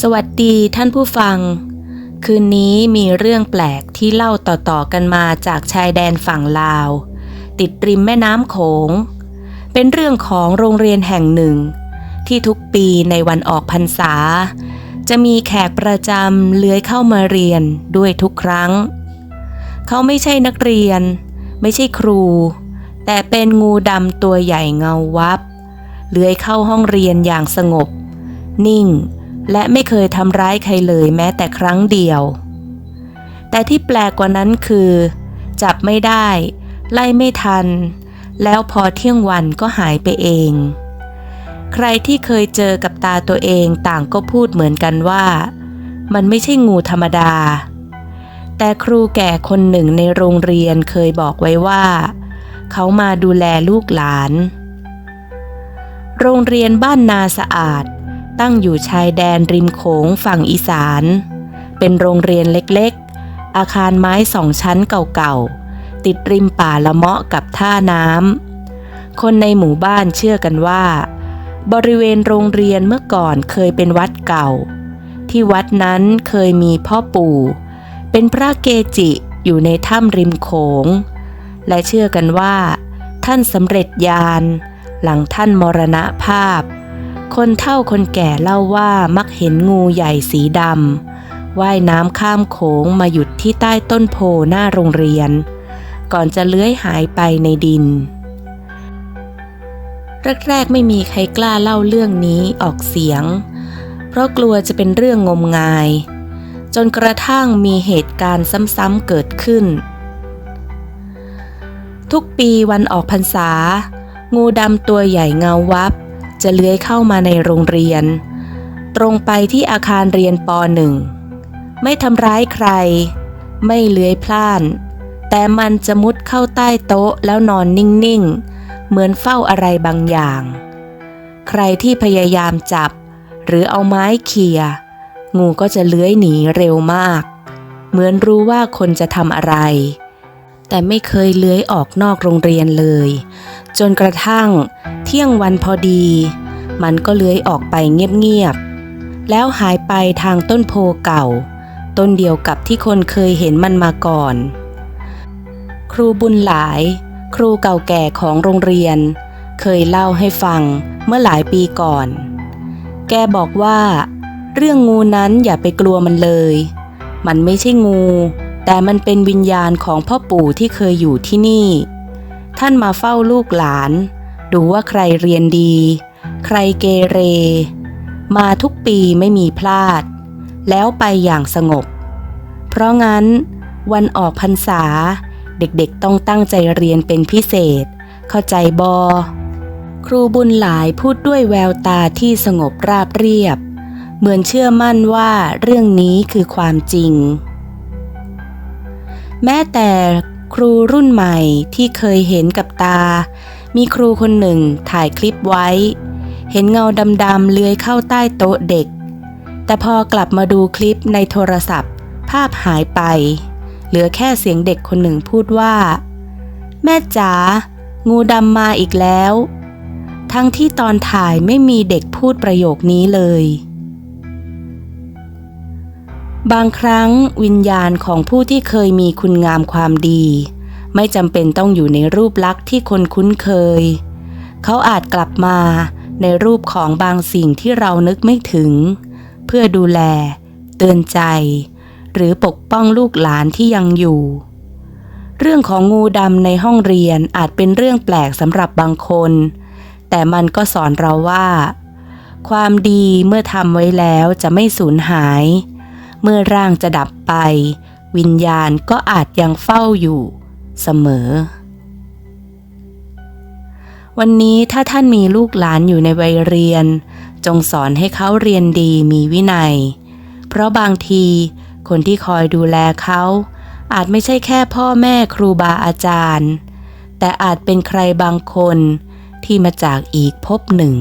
สวัสดีท่านผู้ฟัง คืนนี้มีเรื่องแปลกที่เล่าต่อๆกันมาจากชายแดนฝั่งลาว ติดริมแม่น้ำโขง เป็นเรื่องของโรงเรียนแห่งหนึ่ง ที่ทุกปีในวันออกพรรษา จะมีแขกประจำเลื้อยเข้ามาเรียนด้วยทุกครั้ง เขาไม่ใช่นักเรียน ไม่ใช่ครู แต่เป็นงูดำตัวใหญ่เงาวับ เลื้อยเข้าห้องเรียนอย่างสงบ นิ่ง และไม่เคยทำร้ายใครเลยแม้แต่ครั้งเดียว แต่ที่แปลกกว่านั้นคือ จับไม่ได้ ไล่ไม่ทัน แล้วพอเที่ยงวันก็หายไปเอง ใครที่เคยเจอกับตาตัวเองต่างก็พูดเหมือนกันว่า มันไม่ใช่งูธรรมดา แต่ครูแก่คนหนึ่งในโรงเรียนเคยบอกไว้ว่า เขามาดูแลลูกหลาน โรงเรียนบ้านนาสะอาด ตั้งอยู่ชายแดนริมโขงฝั่งอีสาน เป็นโรงเรียนเล็กๆ อาคารไม้สองชั้นเก่าๆ ติดริมป่าละเมาะกับท่าน้ำ คนในหมู่บ้านเชื่อกันว่า บริเวณโรงเรียนเมื่อก่อนเคยเป็นวัดเก่า ที่วัดนั้นเคยมีพ่อปู่ เป็นพระเกจิอยู่ในถ้ำริมโขง และเชื่อกันว่า ท่านสำเร็จญาณหลังท่านมรณภาพ คนเฒ่าคนแก่เล่าว่ามักเห็นงูใหญ่สีดำว่ายน้ำข้ามโขงมาหยุดที่ใต้ต้นโพหน้าโรงเรียน ก่อนจะเลื้อยหายไปในดิน แรกๆไม่มีใครกล้าเล่าเรื่องนี้ออกเสียง เพราะกลัวจะเป็นเรื่องงมงาย จนกระทั่งมีเหตุการณ์ซ้ำๆเกิดขึ้น ทุกปีวันออกพรรษา งูดำตัวใหญ่เงาวับ จะเลื้อยเข้ามาในโรงเรียน ตรงไปที่อาคารเรียนปหนึ่งไม่ทำร้ายใคร ไม่เลื้อยพล่าน แต่มันจะมุดเข้าใต้โต๊ะแล้วนอนนิ่งๆ เหมือนเฝ้าอะไรบางอย่าง ใครที่พยายามจับ หรือเอาไม้เขี่ยงูก็จะเลื้อยหนีเร็วมาก เหมือนรู้ว่าคนจะทำอะไร แต่ไม่เคยเลื้อยออกนอกโรงเรียนเลย จนกระทั่ง เที่ยงวันพอดี มันก็เลื้อยออกไปเงียบๆ แล้วหายไปทางต้นโพเก่า ต้นเดียวกับที่คนเคยเห็นมันมาก่อน ครูบุญหลาย ครูเก่าแก่ของโรงเรียน เคยเล่าให้ฟังเมื่อหลายปีก่อน แกบอกว่า เรื่องงูนั้นอย่าไปกลัวมันเลย มันไม่ใช่งู แต่มันเป็นวิญญาณของพ่อปู่ที่เคยอยู่ที่นี่ ท่านมาเฝ้าลูกหลาน ดูว่าใครเรียนดี ใครเกเร มาทุกปีไม่มีพลาด แล้วไปอย่างสงบ เพราะงั้น วันออกพรรษา เด็กๆต้องตั้งใจเรียนเป็นพิเศษ เข้าใจบอ ครูบุญหลายพูดด้วยแววตาที่สงบราบเรียบ เหมือนเชื่อมั่นว่าเรื่องนี้คือความจริง แม้แต่ครูรุ่นใหม่ที่เคยเห็นกับตา มีครูคนหนึ่งถ่ายคลิปไว้ เห็นเงาดำๆเลื้อยเข้าใต้โต๊ะเด็ก แต่พอกลับมาดูคลิปในโทรศัพท์ ภาพหายไป เหลือแค่เสียงเด็กคนหนึ่งพูดว่า แม่จ๋างูดำมาอีกแล้ว ทั้งที่ตอนถ่ายไม่มีเด็กพูดประโยคนี้เลย บางครั้งวิญญาณของผู้ที่เคยมีคุณงามความดี ไม่จำเป็นต้องอยู่ในรูปลักษณ์ที่คนคุ้นเคย เขาอาจกลับมาในรูปของบางสิ่งที่เรานึกไม่ถึง เพื่อดูแล เตือนใจ หรือปกป้องลูกหลานที่ยังอยู่ เรื่องของงูดำในห้องเรียนอาจเป็นเรื่องแปลกสำหรับบางคน แต่มันก็สอนเราว่า ความดีเมื่อทำไว้แล้วจะไม่สูญหาย เมื่อร่างจะดับไป วิญญาณก็อาจยังเฝ้าอยู่ เสมอ วันนี้ถ้าท่านมีลูกหลานอยู่ในวัยเรียน จงสอนให้เขาเรียนดีมีวินัย เพราะบางทีคนที่คอยดูแลเขาอาจไม่ใช่แค่พ่อแม่ครูบาอาจารย์ แต่อาจเป็นใครบางคนที่มาจากอีกภพหนึ่ง